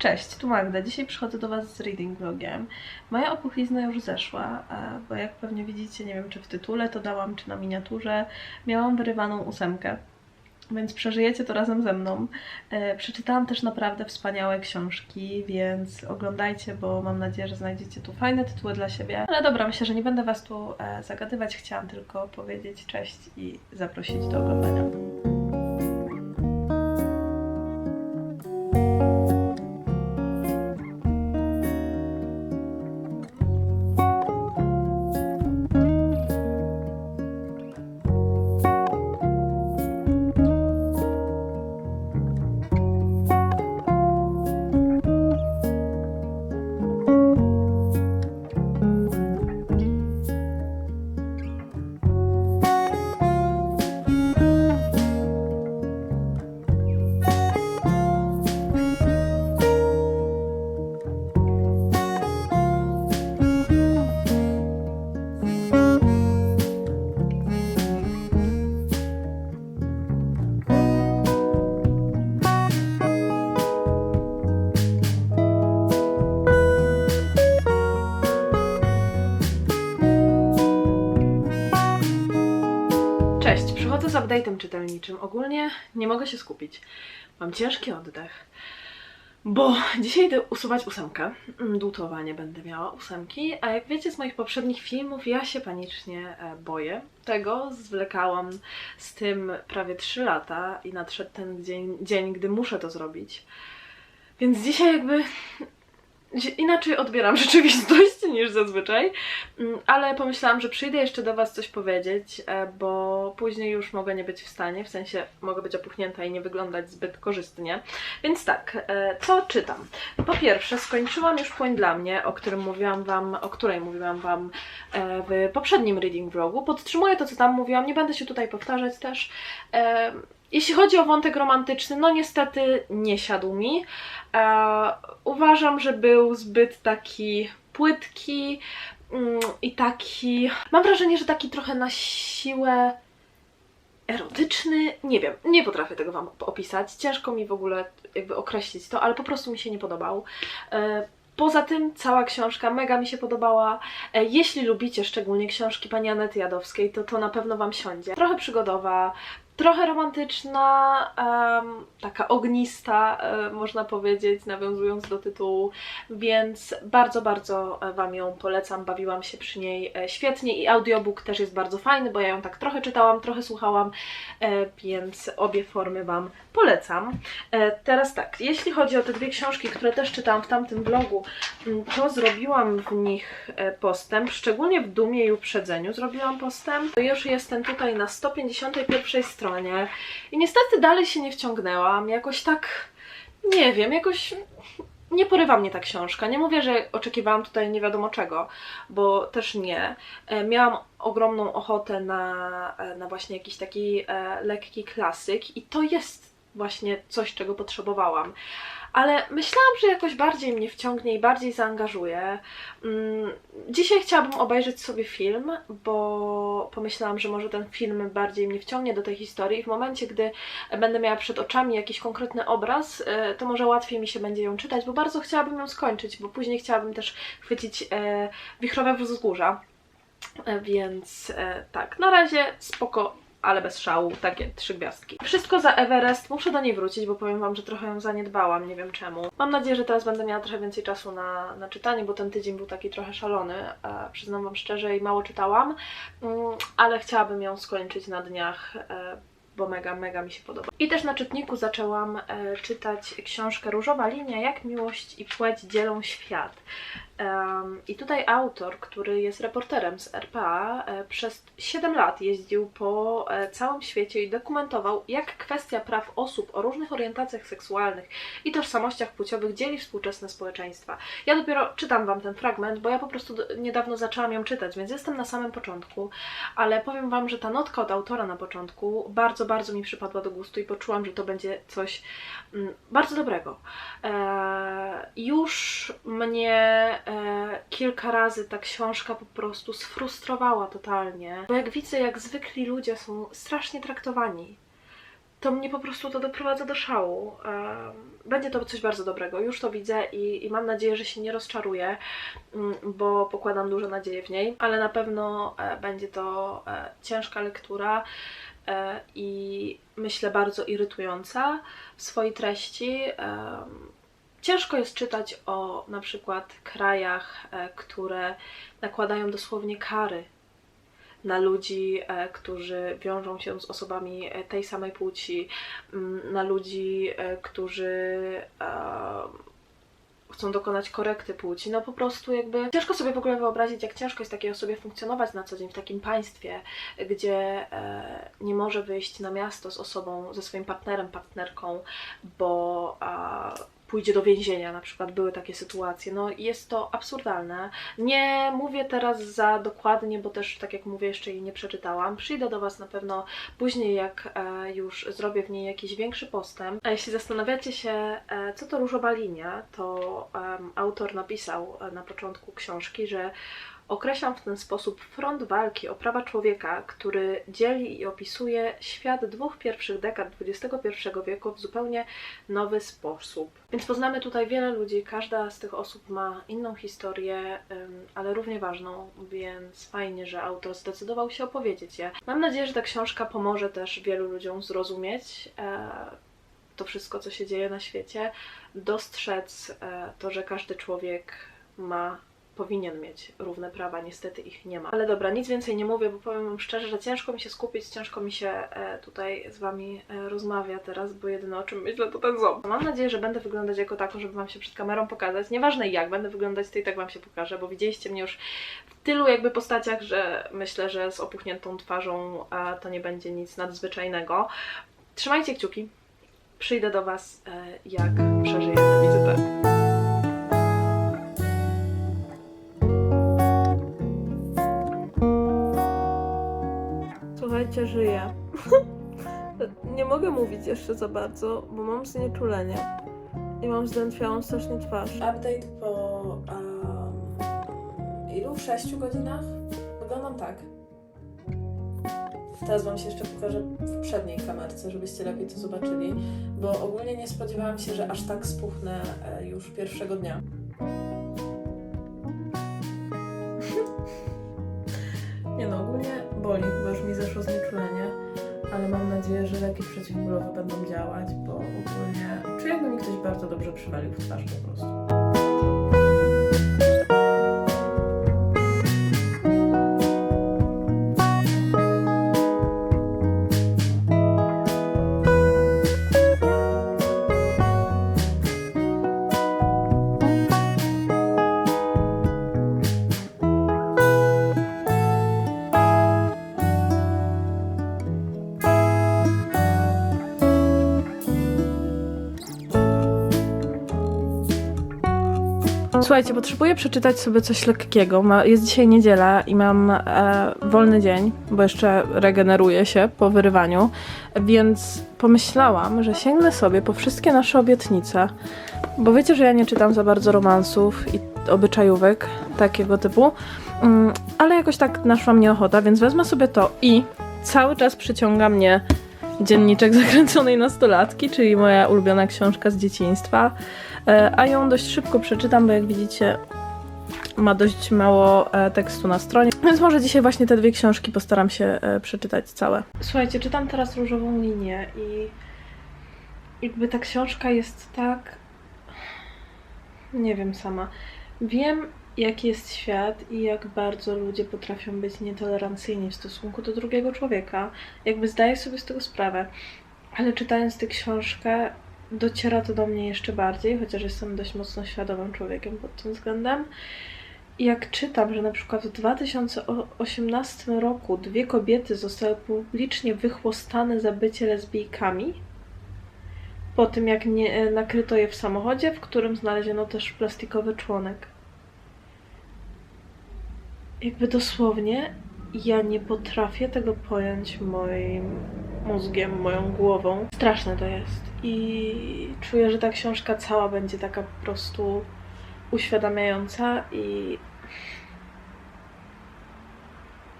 Cześć, tu Magda. Dzisiaj przychodzę do Was z reading vlogiem. Moja opuchlizna już zeszła, bo jak pewnie widzicie, nie wiem czy w tytule to dałam, czy na miniaturze, miałam wyrywaną ósemkę. Więc przeżyjecie to razem ze mną. E, Przeczytałam też naprawdę wspaniałe książki, więc oglądajcie, bo mam nadzieję, że znajdziecie tu fajne tytuły dla siebie. Ale dobra, myślę, że nie będę Was tu e, zagadywać. Chciałam tylko powiedzieć cześć i zaprosić do oglądania. Update'em czytelniczym. Ogólnie nie mogę się skupić. Mam ciężki oddech. Bo dzisiaj idę usuwać ósemkę. Mm, Dłutowanie będę miała ósemki, a jak wiecie z moich poprzednich filmów, ja się panicznie e, boję tego. Zwlekałam z tym prawie 3 lata i nadszedł ten dzień, dzień, gdy muszę to zrobić. Więc dzisiaj jakby inaczej odbieram rzeczywistość niż zazwyczaj, Mm, ale pomyślałam, że przyjdę jeszcze do Was coś powiedzieć, e, bo później już mogę nie być w stanie, w sensie mogę być opuchnięta i nie wyglądać zbyt korzystnie. Więc tak, e, co czytam? Po pierwsze, skończyłam już Płoń dla mnie, o którym mówiłam Wam, o której mówiłam Wam e, w poprzednim reading vlogu. Podtrzymuję to, co tam mówiłam, nie będę się tutaj powtarzać też. Jeśli chodzi o wątek romantyczny, no niestety nie siadł mi. E, uważam, że był zbyt taki płytki mm, i taki. Mam wrażenie, że taki trochę na siłę erotyczny. Nie wiem, nie potrafię tego Wam opisać. Ciężko mi w ogóle jakby określić to, ale po prostu mi się nie podobał. E, Poza tym cała książka mega mi się podobała. E, Jeśli lubicie szczególnie książki pani Anety Jadowskiej, to to na pewno Wam siądzie. Trochę przygodowa, trochę romantyczna, em, taka ognista, e, można powiedzieć, nawiązując do tytułu, więc bardzo, bardzo e, Wam ją polecam. Bawiłam się przy niej e, świetnie i audiobook też jest bardzo fajny, bo ja ją tak trochę czytałam, trochę słuchałam, e, więc obie formy Wam polecam. E, Teraz tak, jeśli chodzi o te dwie książki, które też czytałam w tamtym vlogu, mm, to zrobiłam w nich postęp, szczególnie w Dumie i Uprzedzeniu zrobiłam postęp. Już jestem tutaj na 151 stronie i niestety dalej się nie wciągnęłam, jakoś tak, nie wiem, jakoś nie porywa mnie ta książka. Nie mówię, że oczekiwałam tutaj nie wiadomo czego, bo też nie. E, Miałam ogromną ochotę na, e, na właśnie jakiś taki e, lekki klasyk i to jest właśnie coś, czego potrzebowałam. Ale myślałam, że jakoś bardziej mnie wciągnie i bardziej zaangażuje. Mm, Dzisiaj chciałabym obejrzeć sobie film, bo pomyślałam, że może ten film bardziej mnie wciągnie do tej historii i w momencie, gdy będę miała przed oczami jakiś konkretny obraz, e, to może łatwiej mi się będzie ją czytać, bo bardzo chciałabym ją skończyć, bo później chciałabym też chwycić e, wichrowe wzgórza. E, Więc tak, na razie spoko, ale bez szału, takie trzy gwiazdki. Wszystko za Everest, muszę do niej wrócić, bo powiem Wam, że trochę ją zaniedbałam, nie wiem czemu. Mam nadzieję, że teraz będę miała trochę więcej czasu na, na czytanie, bo ten tydzień był taki trochę szalony, e, przyznam Wam szczerze i mało czytałam, mm, ale chciałabym ją skończyć na dniach, e, bo mega, mega mi się podoba. I też na czytniku zaczęłam e, czytać książkę Różowa Linia, jak miłość i płeć dzielą świat. I tutaj autor, który jest reporterem z RPA, e, przez 7 lat jeździł po e, całym świecie i dokumentował, jak kwestia praw osób o różnych orientacjach seksualnych i tożsamościach płciowych dzieli współczesne społeczeństwa. Ja dopiero czytam Wam ten fragment, bo ja po prostu niedawno zaczęłam ją czytać, więc jestem na samym początku, ale powiem Wam, że ta notka od autora na początku bardzo, bardzo mi przypadła do gustu i poczułam, że to będzie coś mm, bardzo dobrego. E, już mnie kilka razy ta książka po prostu sfrustrowała totalnie, bo jak widzę, jak zwykli ludzie są strasznie traktowani. to mnie po prostu to doprowadza do szału. Em, Będzie to coś bardzo dobrego, już to widzę i, i mam nadzieję, że się nie rozczaruję, mm, bo pokładam dużo nadziei w niej, ale na pewno e, będzie to e, ciężka lektura e, i myślę bardzo irytująca w swojej treści. Ciężko jest czytać o na przykład krajach, e, które nakładają dosłownie kary na ludzi, e, którzy wiążą się z osobami e, tej samej płci, na ludzi, którzy chcą dokonać korekty płci. No po prostu jakby ciężko sobie w ogóle wyobrazić, jak ciężko jest takiej osobie funkcjonować na co dzień w takim państwie, gdzie nie może wyjść na miasto z osobą, ze swoim partnerem, partnerką, bo pójdzie do więzienia, na przykład były takie sytuacje. No jest to absurdalne. Nie mówię teraz za dokładnie, bo też tak jak mówię, jeszcze jej nie przeczytałam. Przyjdę do Was na pewno później, jak e, już zrobię w niej jakiś większy postęp. A jeśli zastanawiacie się, e, co to różowa linia, to autor napisał e, na początku książki, że Określam w ten sposób front walki o prawa człowieka, który dzieli i opisuje świat dwóch pierwszych dekad XXI wieku w zupełnie nowy sposób. Więc poznamy tutaj wiele ludzi, każda z tych osób ma inną historię, ale równie ważną, więc fajnie, że autor zdecydował się opowiedzieć je. Mam nadzieję, że ta książka pomoże też wielu ludziom zrozumieć e, to wszystko, co się dzieje na świecie, dostrzec e, to, że każdy człowiek ma powinien mieć równe prawa, niestety ich nie ma. Ale dobra, nic więcej nie mówię, bo powiem Wam szczerze, że ciężko mi się skupić, ciężko mi się e, tutaj z Wami e, rozmawia teraz, bo jedyne o czym myślę to ten ząb. Mam nadzieję, że będę wyglądać jako tako, żeby Wam się przed kamerą pokazać. Nieważne jak będę wyglądać, to i tak Wam się pokażę, bo widzieliście mnie już w tylu jakby postaciach, że myślę, że z opuchniętą twarzą e, to nie będzie nic nadzwyczajnego. Trzymajcie kciuki. Przyjdę do Was, jak przeżyję tę wizytę. Słuchajcie, żyję. Nie mogę mówić jeszcze za bardzo, bo mam znieczulenie i mam zdętwiałą strasznie twarz. Update po um, ilu? 6 godzinach? Wyglądam tak. Teraz Wam się jeszcze pokażę w przedniej kamerce, żebyście lepiej to zobaczyli, bo ogólnie nie spodziewałam się, że aż tak spuchnę e, już pierwszego dnia. Przeciwbólowe będą działać, bo ogólnie czuję, jakby mi ktoś bardzo dobrze przywalił w twarz po prostu. Słuchajcie, potrzebuję przeczytać sobie coś lekkiego. Ma, jest dzisiaj niedziela i mam e, wolny dzień, bo jeszcze regeneruję się po wyrywaniu, więc pomyślałam, że sięgnę sobie po wszystkie nasze obietnice, bo wiecie, że ja nie czytam za bardzo romansów i obyczajówek takiego typu, mm, ale jakoś tak naszła mnie ochota, więc wezmę sobie to i cały czas przyciąga mnie Dzienniczek zakręconej nastolatki, czyli moja ulubiona książka z dzieciństwa. E, A ją dość szybko przeczytam, bo jak widzicie, ma dość mało e, tekstu na stronie. Więc może dzisiaj właśnie te dwie książki postaram się e, przeczytać całe. Słuchajcie, czytam teraz różową linię i jakby ta książka jest tak. Nie wiem sama. Wiem, jaki jest świat i jak bardzo ludzie potrafią być nietolerancyjni w stosunku do drugiego człowieka. Jakby zdaję sobie z tego sprawę. Ale czytając tę książkę, dociera to do mnie jeszcze bardziej, chociaż jestem dość mocno świadomym człowiekiem pod tym względem. I jak czytam, że na przykład w 2018 roku dwie kobiety zostały publicznie wychłostane za bycie lesbijkami, po tym jak nie, nakryto je w samochodzie, w którym znaleziono też plastikowy członek. Jakby dosłownie ja nie potrafię tego pojąć moim mózgiem, moją głową. Straszne to jest. I czuję, że ta książka cała będzie taka po prostu uświadamiająca i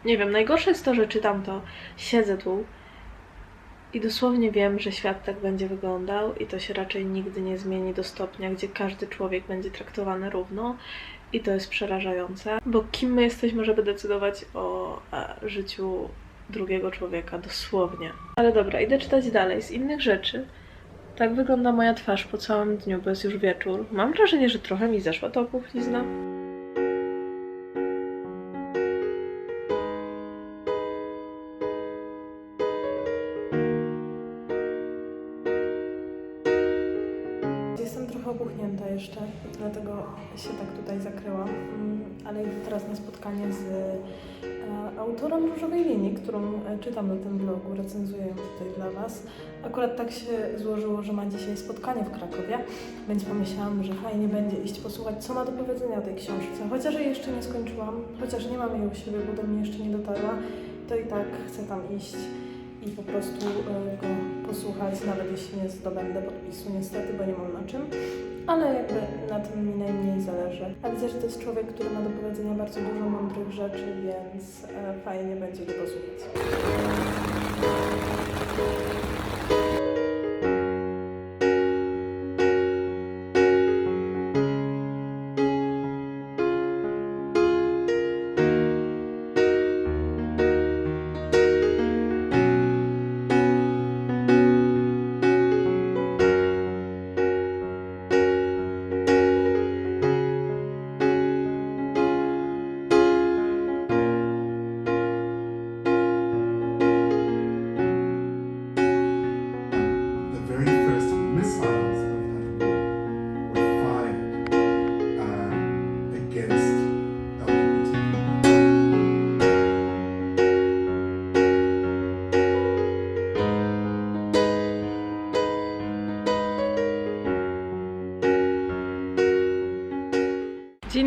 nie wiem, najgorsze jest to, że czytam to, siedzę tu I dosłownie wiem, że świat tak będzie wyglądał i to się raczej nigdy nie zmieni do stopnia, gdzie każdy człowiek będzie traktowany równo. I to jest przerażające, bo kim my jesteśmy, żeby decydować o e, życiu drugiego człowieka, dosłownie. Ale dobra, idę czytać dalej. Z innych rzeczy tak wygląda moja twarz po całym dniu, bo jest już wieczór. Mam wrażenie, że trochę mi zeszła ta opuchlizna. Dlatego się tak tutaj zakryłam. Mm, Ale idę teraz na spotkanie z e, autorem Różowej Linii, którą e, czytam na tym blogu, recenzuję tutaj dla Was. Akurat tak się złożyło, że ma dzisiaj spotkanie w Krakowie, więc pomyślałam, że fajnie będzie iść posłuchać, co ma do powiedzenia o tej książce. Chociaż jej jeszcze nie skończyłam, chociaż nie mam jej u siebie, bo do mnie jeszcze nie dotarła, to i tak chcę tam iść i po prostu e, go posłuchać, nawet jeśli nie zdobędę podpisu niestety, bo nie mam na czym. Ale jakby na tym mi najmniej zależy. A widzę, że to jest człowiek, który ma do powiedzenia bardzo dużo mądrych rzeczy, więc e, fajnie będzie go posłuchać.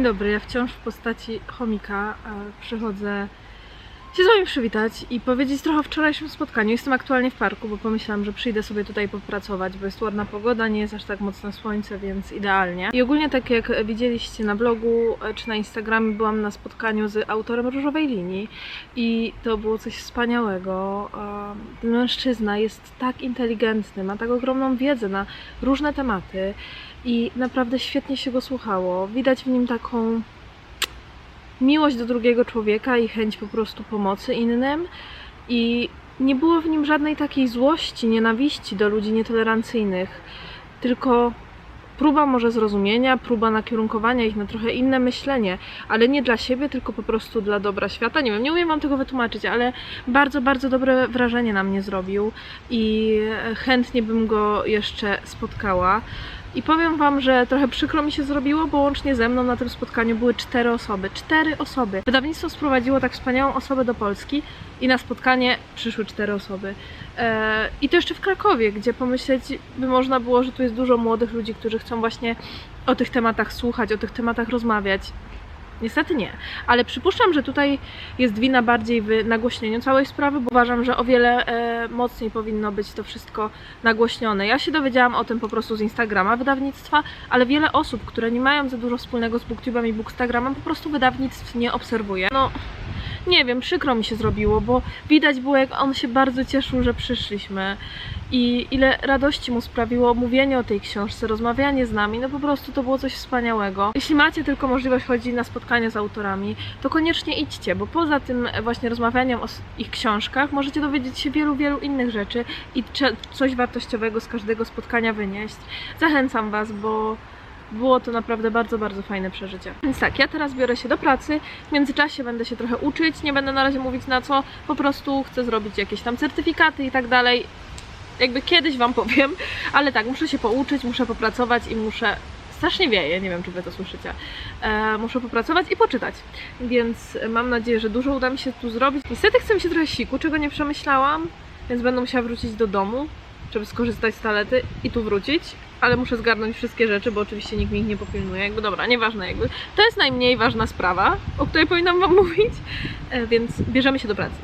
Dobry, ja wciąż w postaci chomika e, przychodzę się z Wami przywitać i powiedzieć trochę o wczorajszym spotkaniu. Jestem aktualnie w parku, bo pomyślałam, że przyjdę sobie tutaj popracować, bo jest ładna pogoda, nie jest aż tak mocne słońce, więc idealnie. I ogólnie tak jak widzieliście na blogu e, czy na Instagramie, byłam na spotkaniu z autorem Różowej Linii i to było coś wspaniałego. Ten mężczyzna jest tak inteligentny, ma tak ogromną wiedzę na różne tematy i naprawdę świetnie się go słuchało. Widać w nim taką miłość do drugiego człowieka i chęć po prostu pomocy innym. I nie było w nim żadnej takiej złości, nienawiści do ludzi nietolerancyjnych, tylko próba może zrozumienia, próba nakierunkowania ich na trochę inne myślenie, ale nie dla siebie, tylko po prostu dla dobra świata. Nie wiem, nie umiem wam tego wytłumaczyć, ale bardzo, bardzo dobre wrażenie na mnie zrobił i chętnie bym go jeszcze spotkała. I powiem Wam, że trochę przykro mi się zrobiło, bo łącznie ze mną na tym spotkaniu były cztery osoby. Cztery osoby. Wydawnictwo sprowadziło tak wspaniałą osobę do Polski i na spotkanie przyszły cztery osoby. E, I to jeszcze w Krakowie, gdzie pomyśleć by można było, że tu jest dużo młodych ludzi, którzy chcą właśnie o tych tematach słuchać, o tych tematach rozmawiać. Niestety nie, ale przypuszczam, że tutaj jest wina bardziej w nagłośnieniu całej sprawy, bo uważam, że o wiele e, mocniej powinno być to wszystko nagłośnione. Ja się dowiedziałam o tym po prostu z Instagrama wydawnictwa, ale wiele osób, które nie mają za dużo wspólnego z Booktubem i Bookstagramem, po prostu wydawnictw nie obserwuje. No, nie wiem, przykro mi się zrobiło, bo widać było, jak on się bardzo cieszył, że przyszliśmy i ile radości mu sprawiło mówienie o tej książce, rozmawianie z nami, no po prostu to było coś wspaniałego. Jeśli macie tylko możliwość chodzić na spotkania z autorami, to koniecznie idźcie, bo poza tym właśnie rozmawianiem o ich książkach możecie dowiedzieć się wielu, wielu innych rzeczy i coś wartościowego z każdego spotkania wynieść. Zachęcam Was, bo było to naprawdę bardzo, bardzo fajne przeżycie. Więc tak, ja teraz biorę się do pracy. W międzyczasie będę się trochę uczyć. Nie będę na razie mówić na co. Po prostu chcę zrobić jakieś tam certyfikaty i tak dalej. Jakby kiedyś Wam powiem, ale tak, muszę się pouczyć, muszę popracować i muszę. Strasznie wieje, nie wiem czy Wy to słyszycie. E, muszę popracować i poczytać. Więc mam nadzieję, że dużo uda mi się tu zrobić. Niestety chcę mi się trochę siku, czego nie przemyślałam, więc będę musiała wrócić do domu, żeby skorzystać z talety i tu wrócić. Ale muszę zgarnąć wszystkie rzeczy, bo oczywiście nikt mi ich nie popilnuje. Jakby dobra, nieważne, jakby. To jest najmniej ważna sprawa, o której powinnam Wam mówić. E, więc bierzemy się do pracy.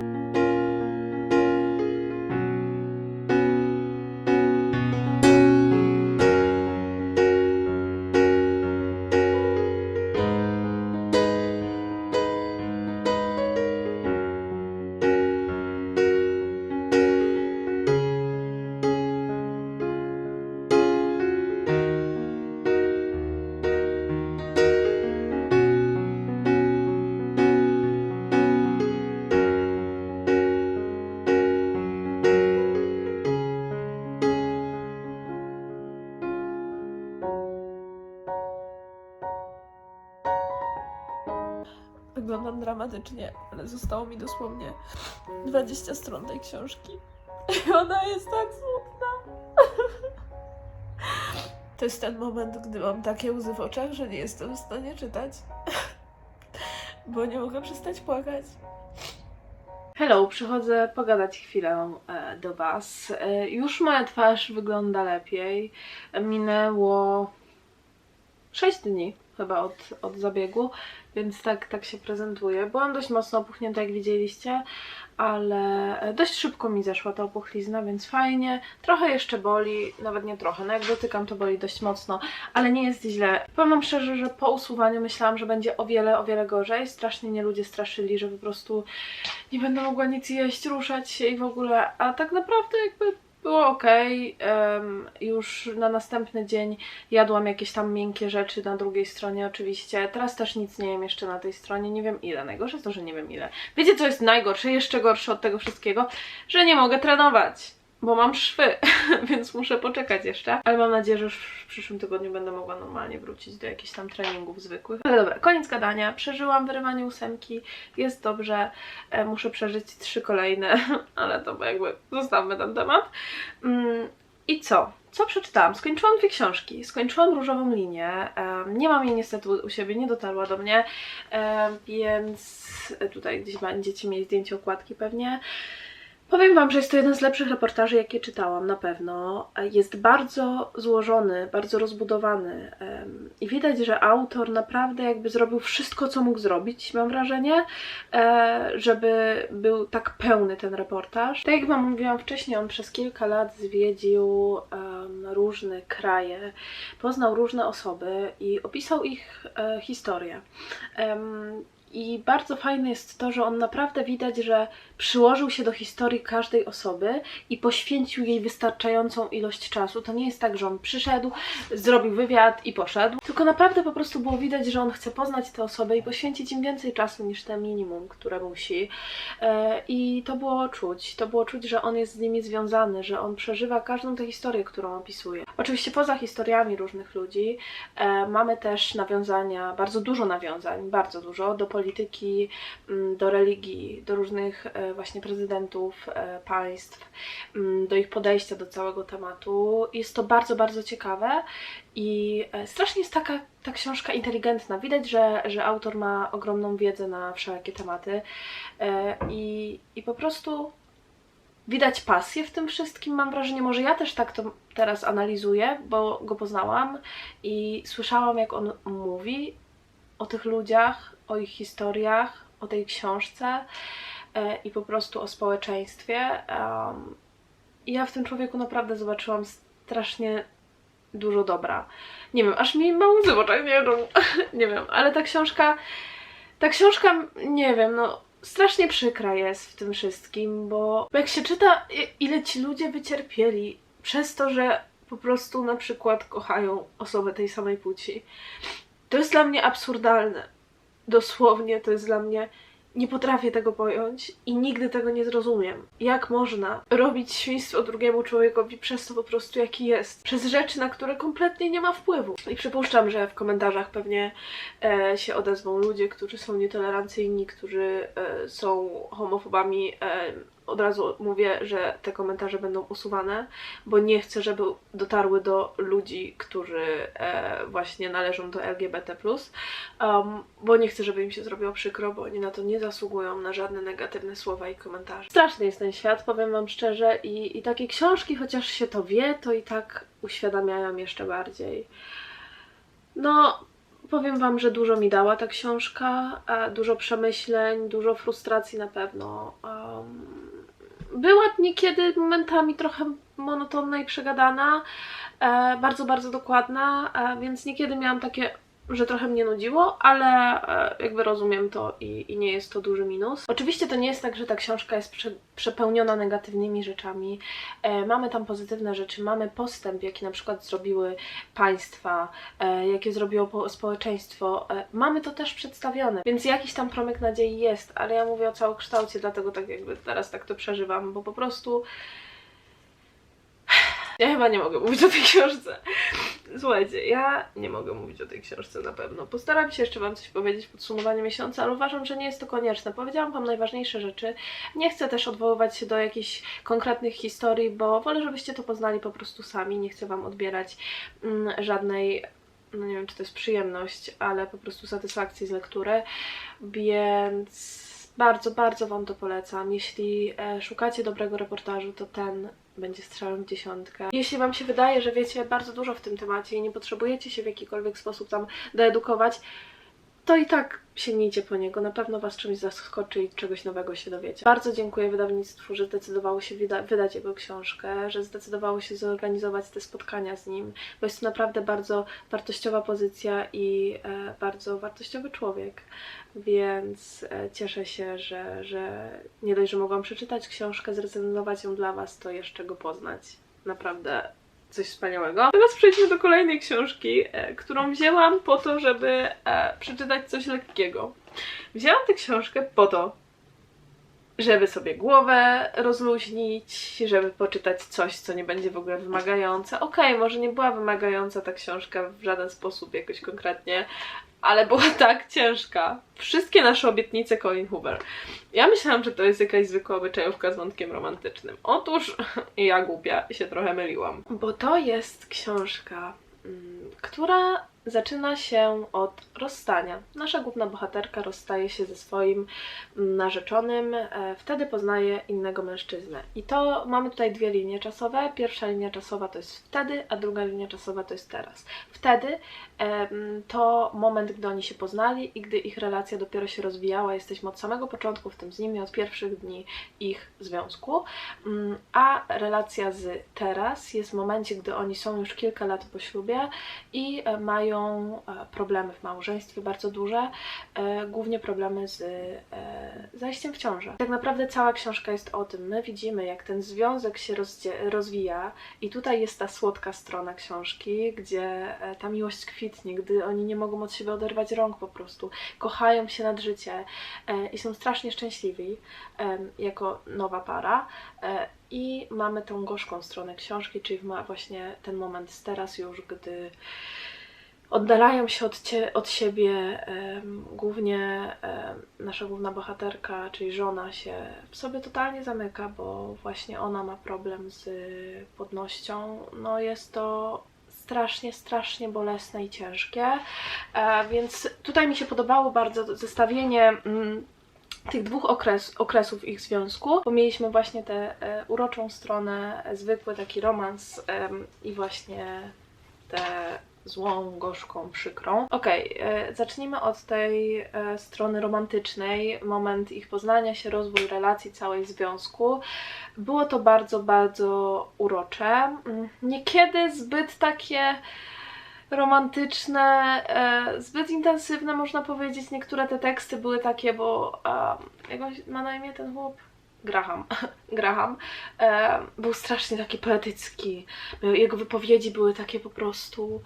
Dramatycznie, ale zostało mi dosłownie 20 stron tej książki. I ona jest tak smutna. To jest ten moment, gdy mam takie łzy w oczach, że nie jestem w stanie czytać. Bo nie mogę przestać płakać. Hello, przychodzę pogadać chwilę e, do Was. E, już moja twarz wygląda lepiej. Minęło 6 dni chyba od, od zabiegu, więc tak, tak się prezentuje. Byłam dość mocno opuchnięta, jak widzieliście, ale e, dość szybko mi zeszła ta opuchlizna, więc fajnie. Trochę jeszcze boli, nawet nie trochę, no jak dotykam to boli dość mocno, ale nie jest źle. Powiem szczerze, że po usuwaniu myślałam, że będzie o wiele, o wiele gorzej. Strasznie mnie ludzie straszyli, że po prostu nie będę mogła nic jeść, ruszać się i w ogóle, a tak naprawdę jakby było ok. już na następny dzień jadłam jakieś tam miękkie rzeczy na drugiej stronie oczywiście. Teraz też nic nie jem jeszcze na tej stronie, nie wiem ile. Najgorsze jest to, że nie wiem ile. Wiecie co jest najgorsze, jeszcze gorsze od tego wszystkiego? Że nie mogę trenować. Bo mam szwy, więc muszę poczekać jeszcze. Ale mam nadzieję, że już w przyszłym tygodniu będę mogła normalnie wrócić do jakichś tam treningów zwykłych. Ale dobra, koniec gadania. Przeżyłam wyrywanie ósemki. Jest dobrze. E, muszę przeżyć trzy kolejne, ale to jakby zostawmy ten temat. Mm, I co? Co przeczytałam? Skończyłam dwie książki. Skończyłam różową linię. Em, nie mam jej niestety u siebie, nie dotarła do mnie, em, więc tutaj gdzieś będziecie mieli zdjęcie okładki pewnie. Powiem Wam, że jest to jeden z lepszych reportaży, jakie czytałam, na pewno. Jest bardzo złożony, bardzo rozbudowany i widać, że autor naprawdę jakby zrobił wszystko, co mógł zrobić, mam wrażenie, e, żeby był tak pełny ten reportaż. Tak jak Wam mówiłam wcześniej, on przez kilka lat zwiedził różne kraje, poznał różne osoby i opisał ich e, historię. I bardzo fajne jest to, że on naprawdę widać, że przyłożył się do historii każdej osoby i poświęcił jej wystarczającą ilość czasu. To nie jest tak, że on przyszedł, zrobił wywiad i poszedł, tylko naprawdę po prostu było widać, że on chce poznać tę osobę i poświęcić im więcej czasu niż te minimum, które musi. E, I to było czuć. To było czuć, że on jest z nimi związany, że on przeżywa każdą tę historię, którą opisuje. Oczywiście poza historiami różnych ludzi e, mamy też nawiązania, bardzo dużo nawiązań, bardzo dużo do polityki, mm, do religii, do różnych e, właśnie prezydentów e, państw, mm, do ich podejścia do całego tematu. Jest to bardzo, bardzo ciekawe i e, strasznie jest taka ta książka inteligentna. Widać, że, że autor ma ogromną wiedzę na wszelkie tematy e, i, i po prostu widać pasję w tym wszystkim, mam wrażenie. Może ja też tak to teraz analizuję, bo go poznałam i słyszałam, jak on mówi o tych ludziach, o ich historiach, o tej książce i po prostu o społeczeństwie. I ja w tym człowieku naprawdę zobaczyłam strasznie dużo dobra. Nie wiem, aż mi mało łzy w oczach, nie wiem, nie wiem, ale ta książka, ta książka, nie wiem, no strasznie przykra jest w tym wszystkim, bo jak się czyta, ile ci ludzie wycierpieli przez to, że po prostu na przykład kochają osobę tej samej płci, to jest dla mnie absurdalne. Dosłownie to jest dla mnie. Nie potrafię tego pojąć i nigdy tego nie zrozumiem. Jak można robić świństwo drugiemu człowiekowi przez to po prostu jaki jest? Przez rzeczy, na które kompletnie nie ma wpływu. I przypuszczam, że w komentarzach pewnie e, się odezwą ludzie, którzy są nietolerancyjni, którzy e, są homofobami. E, od razu mówię, że te komentarze będą usuwane, bo nie chcę, żeby dotarły do ludzi, którzy e, właśnie należą do LGBT, um, bo nie chcę, żeby im się zrobiło przykro, bo oni na to nie zasługują, na żadne negatywne słowa i komentarze. Straszny jest ten świat, powiem Wam szczerze, i, i takie książki, chociaż się to wie, to i tak uświadamiają jeszcze bardziej. No, powiem Wam, że dużo mi dała ta książka, dużo przemyśleń, dużo frustracji na pewno. Um, była niekiedy momentami trochę monotonna i przegadana, e, bardzo, bardzo dokładna, e, więc niekiedy miałam takie, że trochę mnie nudziło, ale e, jakby rozumiem to i, i nie jest to duży minus. Oczywiście to nie jest tak, że ta książka jest prze, przepełniona negatywnymi rzeczami. E, mamy tam pozytywne rzeczy, mamy postęp, jaki na przykład zrobiły państwa, e, jakie zrobiło po, społeczeństwo. E, mamy to też przedstawione, więc jakiś tam promyk nadziei jest, ale ja mówię o całokształcie, dlatego tak jakby teraz tak to przeżywam, bo po prostu ja chyba nie mogę mówić o tej książce. Słuchajcie, ja nie mogę mówić o tej książce na pewno. Postaram się jeszcze Wam coś powiedzieć w podsumowaniu miesiąca, ale uważam, że nie jest to konieczne. Powiedziałam Wam najważniejsze rzeczy. Nie chcę też odwoływać się do jakichś konkretnych historii, bo wolę, żebyście to poznali po prostu sami. Nie chcę Wam odbierać mm, żadnej, no nie wiem, czy to jest przyjemność, ale po prostu satysfakcji z lektury. Więc bardzo, bardzo Wam to polecam. Jeśli e, szukacie dobrego reportażu, to ten będzie strzałem w dziesiątkę. Jeśli Wam się wydaje, że wiecie bardzo dużo w tym temacie i nie potrzebujecie się w jakikolwiek sposób tam doedukować, to i tak sięgnijcie po niego. Na pewno Was czymś zaskoczy i czegoś nowego się dowiecie. Bardzo dziękuję wydawnictwu, że zdecydowało się wyda- wydać jego książkę, że zdecydowało się zorganizować te spotkania z nim, bo jest to naprawdę bardzo wartościowa pozycja i e, bardzo wartościowy człowiek. Więc e, cieszę się, że, że nie dość, że mogłam przeczytać książkę, zrecenzować ją dla Was, to jeszcze go poznać. Naprawdę coś wspaniałego. Teraz przejdźmy do kolejnej książki, e, którą wzięłam po to, żeby e, przeczytać coś lekkiego. Wzięłam tę książkę po to, żeby sobie głowę rozluźnić, żeby poczytać coś, co nie będzie w ogóle wymagające. Okej, może nie była wymagająca ta książka w żaden sposób jakoś konkretnie, ale była tak ciężka. Wszystkie nasze obietnice Colin Hoover. Ja myślałam, że to jest jakaś zwykła obyczajówka z wątkiem romantycznym. Otóż ja głupia się trochę myliłam. Bo to jest książka, mm, która zaczyna się od rozstania. Nasza główna bohaterka rozstaje się ze swoim narzeczonym, e, wtedy poznaje innego mężczyznę. I to mamy tutaj dwie linie czasowe. Pierwsza linia czasowa to jest wtedy, a druga linia czasowa to jest teraz. Wtedy em, to moment, gdy oni się poznali i gdy ich relacja dopiero się rozwijała. Jesteśmy od samego początku w tym z nimi, od pierwszych dni ich związku. Mm, A relacja z teraz jest w momencie, gdy oni są już kilka lat po ślubie i e, mają e, problemy w małżeństwie bardzo duże, e, głównie problemy z zajściem w ciążę. Tak naprawdę cała książka jest o tym. My widzimy, jak ten związek się rozwija i tutaj jest ta słodka strona książki, gdzie ta miłość kwitnie, gdy oni nie mogą od siebie oderwać rąk po prostu, kochają się nad życie i są strasznie szczęśliwi jako nowa para. I mamy tą gorzką stronę książki, czyli właśnie ten moment z teraz już, gdy oddalają się od, cie, od siebie. em, głównie em, nasza główna bohaterka, czyli żona, się w sobie totalnie zamyka, bo właśnie ona ma problem z płodnością. No jest to strasznie, strasznie bolesne i ciężkie. E, więc tutaj mi się podobało bardzo zestawienie. Mm, tych dwóch okres, okresów ich związku, bo mieliśmy właśnie tę e, uroczą stronę, e, zwykły taki romans em, i właśnie tę złą, gorzką, przykrą. Okej, e, zacznijmy od tej e, strony romantycznej, moment ich poznania się, rozwój relacji, całej związku. Było to bardzo, bardzo urocze. Mm, Niekiedy zbyt takie romantyczne, e, zbyt intensywne, można powiedzieć. Niektóre te teksty były takie, bo e, jak on ma na imię ten chłop? Graham. Graham. E, był strasznie taki poetycki. Jego wypowiedzi były takie po prostu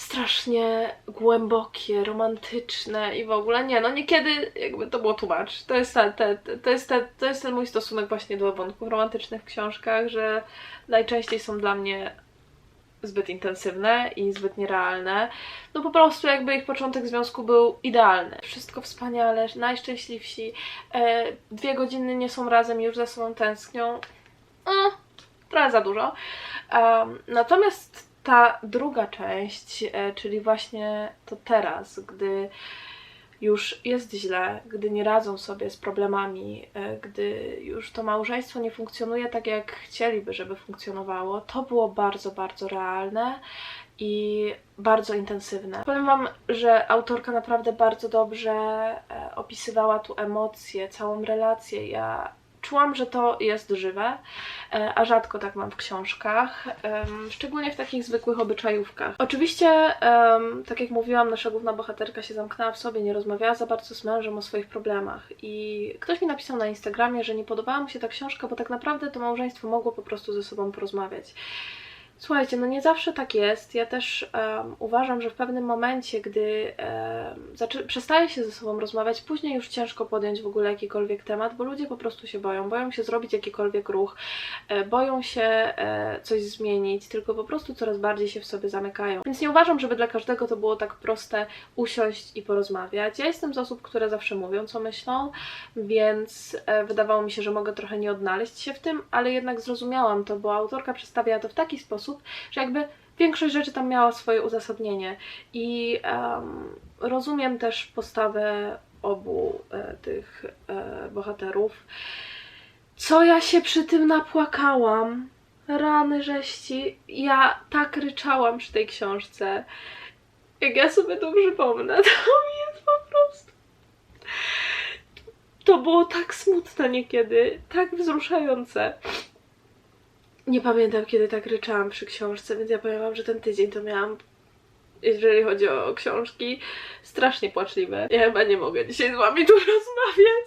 strasznie głębokie, romantyczne i w ogóle nie, no niekiedy jakby to było tłumacz. To jest, ta, te, to, jest te, to jest ten mój stosunek właśnie do wątków romantycznych w książkach, że najczęściej są dla mnie zbyt intensywne i zbyt nierealne. No po prostu jakby ich początek związku był idealny. Wszystko wspaniale, najszczęśliwsi. E, dwie godziny nie są razem już za sobą tęsknią. No, trochę za dużo. Natomiast ta druga część, e, czyli właśnie to teraz, gdy już jest źle, gdy nie radzą sobie z problemami, e, gdy już to małżeństwo nie funkcjonuje tak, jak chcieliby, żeby funkcjonowało, to było bardzo, bardzo realne i bardzo intensywne. Powiem Wam, że autorka naprawdę bardzo dobrze e, opisywała tu emocje, całą relację. Ja czułam, że to jest żywe, e, a rzadko tak mam w książkach, szczególnie w takich zwykłych obyczajówkach. Oczywiście, tak jak mówiłam, nasza główna bohaterka się zamknęła w sobie, nie rozmawiała za bardzo z mężem o swoich problemach i ktoś mi napisał na Instagramie, że nie podobała mu się ta książka, bo tak naprawdę to małżeństwo mogło po prostu ze sobą porozmawiać. Słuchajcie, no nie zawsze tak jest. Ja też em, uważam, że w pewnym momencie, gdy um, przestaje się ze sobą rozmawiać, później już ciężko podjąć w ogóle jakikolwiek temat, bo ludzie po prostu się boją. Boją się zrobić jakikolwiek ruch, e, boją się e, coś zmienić, tylko po prostu coraz bardziej się w sobie zamykają. Więc nie uważam, żeby dla każdego to było tak proste usiąść i porozmawiać. Ja jestem z osób, które zawsze mówią, co myślą, więc e, wydawało mi się, że mogę trochę nie odnaleźć się w tym, ale jednak zrozumiałam to, bo autorka przedstawia to w taki sposób, że jakby większość rzeczy tam miała swoje uzasadnienie i em, rozumiem też postawę obu e, tych e, bohaterów. Co ja się przy tym napłakałam. Rany żeści. Ja tak ryczałam przy tej książce. Jak ja sobie to przypomnę, to mi jest po prostu. To było tak smutne niekiedy, tak wzruszające. Nie pamiętam, kiedy tak ryczałam przy książce, więc ja powiem wam, że ten tydzień to miałam, jeżeli chodzi o książki, strasznie płaczliwe. Ja chyba nie mogę dzisiaj z wami tu rozmawiać.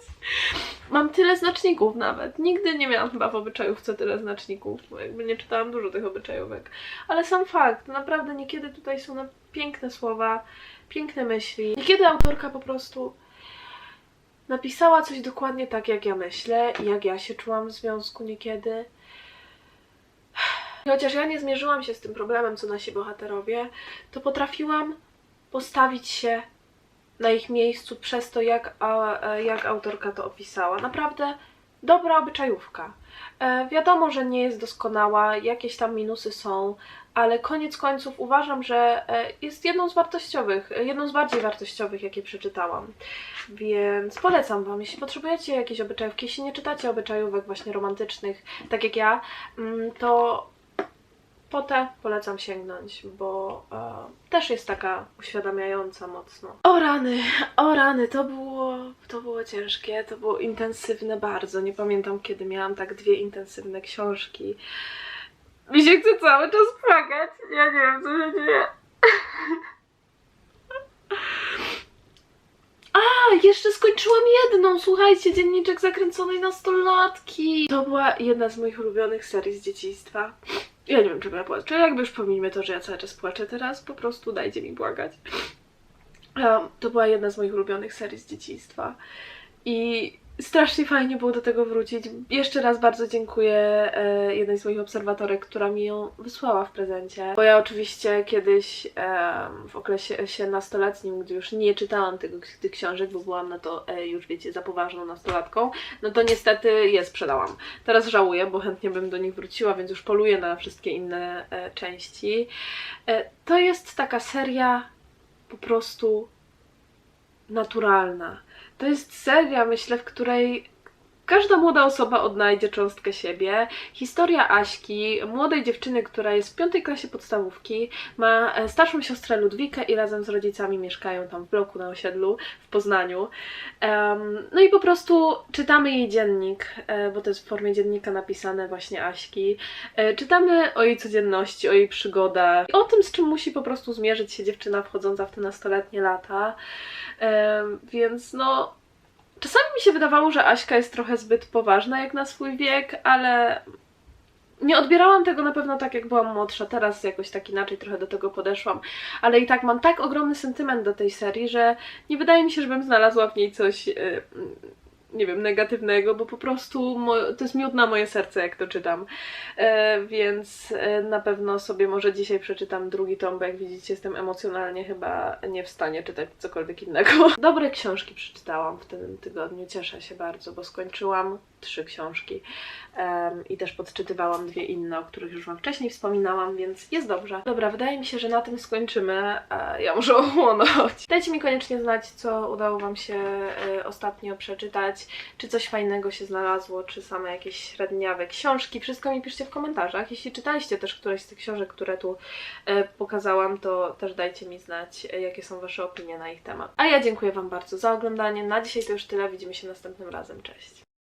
Mam tyle znaczników nawet. Nigdy nie miałam chyba w obyczajówce tyle znaczników, bo jakby nie czytałam dużo tych obyczajówek. Ale sam fakt, naprawdę niekiedy tutaj są piękne słowa, piękne myśli. Niekiedy autorka po prostu napisała coś dokładnie tak, jak ja myślę jak ja się czułam w związku niekiedy. Chociaż ja nie zmierzyłam się z tym problemem, co nasi bohaterowie, to potrafiłam postawić się na ich miejscu przez to, jak, e, jak autorka to opisała. Naprawdę dobra obyczajówka. E, wiadomo, że nie jest doskonała, jakieś tam minusy są, ale koniec końców uważam, że e, jest jedną z wartościowych, e, jedną z bardziej wartościowych, jakie przeczytałam. Więc polecam Wam, jeśli potrzebujecie jakiejś obyczajówki, jeśli nie czytacie obyczajówek właśnie romantycznych, tak jak ja, mm, to po polecam sięgnąć, bo e, też jest taka uświadamiająca mocno. O rany, o rany, to było, to było ciężkie, to było intensywne bardzo. Nie pamiętam kiedy miałam tak dwie intensywne książki. Mi się chce cały czas płakać. Ja nie wiem, co się dzieje. A, jeszcze skończyłam jedną, słuchajcie, dzienniczek zakręconej nastolatki. To była jedna z moich ulubionych serii z dzieciństwa. Ja nie wiem, czego ja płaczę. Jakby już pomijmy to, że ja cały czas płaczę teraz, po prostu dajcie mi błagać. Um, to była jedna z moich ulubionych serii z dzieciństwa. I strasznie fajnie było do tego wrócić. Jeszcze raz bardzo dziękuję e, jednej z moich obserwatorek, która mi ją wysłała w prezencie. Bo ja oczywiście kiedyś w okresie się nastoletnim, gdy już nie czytałam tego, tych książek, bo byłam na to e, już wiecie, za poważną nastolatką, no to niestety je sprzedałam. Teraz żałuję, bo chętnie bym do nich wróciła, więc już poluję na wszystkie inne e, części. To jest taka seria po prostu naturalna. To jest seria, myślę, w której każda młoda osoba odnajdzie cząstkę siebie. Historia Aśki, młodej dziewczyny, która jest w piątej klasie podstawówki, ma e, starszą siostrę Ludwikę i razem z rodzicami mieszkają tam w bloku na osiedlu w Poznaniu. No i po prostu czytamy jej dziennik, e, bo to jest w formie dziennika napisane właśnie Aśki. E, Czytamy o jej codzienności, o jej przygodach, o tym, z czym musi po prostu zmierzyć się dziewczyna wchodząca w te nastoletnie lata. Więc no, czasami mi się wydawało, że Aśka jest trochę zbyt poważna jak na swój wiek, ale nie odbierałam tego na pewno tak, jak byłam młodsza. Teraz jakoś tak inaczej trochę do tego podeszłam. Ale i tak mam tak ogromny sentyment do tej serii, że nie wydaje mi się, żebym znalazła w niej coś, yy, nie wiem, negatywnego, bo po prostu to jest miód na moje serce, jak to czytam. E, więc e, na pewno sobie może dzisiaj przeczytam drugi tom, bo jak widzicie, jestem emocjonalnie chyba nie w stanie czytać cokolwiek innego. Dobre książki przeczytałam w tym tygodniu, cieszę się bardzo, bo skończyłam trzy książki i też podczytywałam dwie inne, o których już Wam wcześniej wspominałam, więc jest dobrze. Dobra, wydaje mi się, że na tym skończymy. a Ja muszę ochłonąć. Dajcie mi koniecznie znać, co udało Wam się e, ostatnio przeczytać, czy coś fajnego się znalazło, czy same jakieś średniawe książki. Wszystko mi piszcie w komentarzach. Jeśli czytaliście też któreś z tych książek, które tu e, pokazałam, to też dajcie mi znać, e, jakie są Wasze opinie na ich temat. A ja dziękuję Wam bardzo za oglądanie. Na dzisiaj to już tyle. Widzimy się następnym razem. Cześć!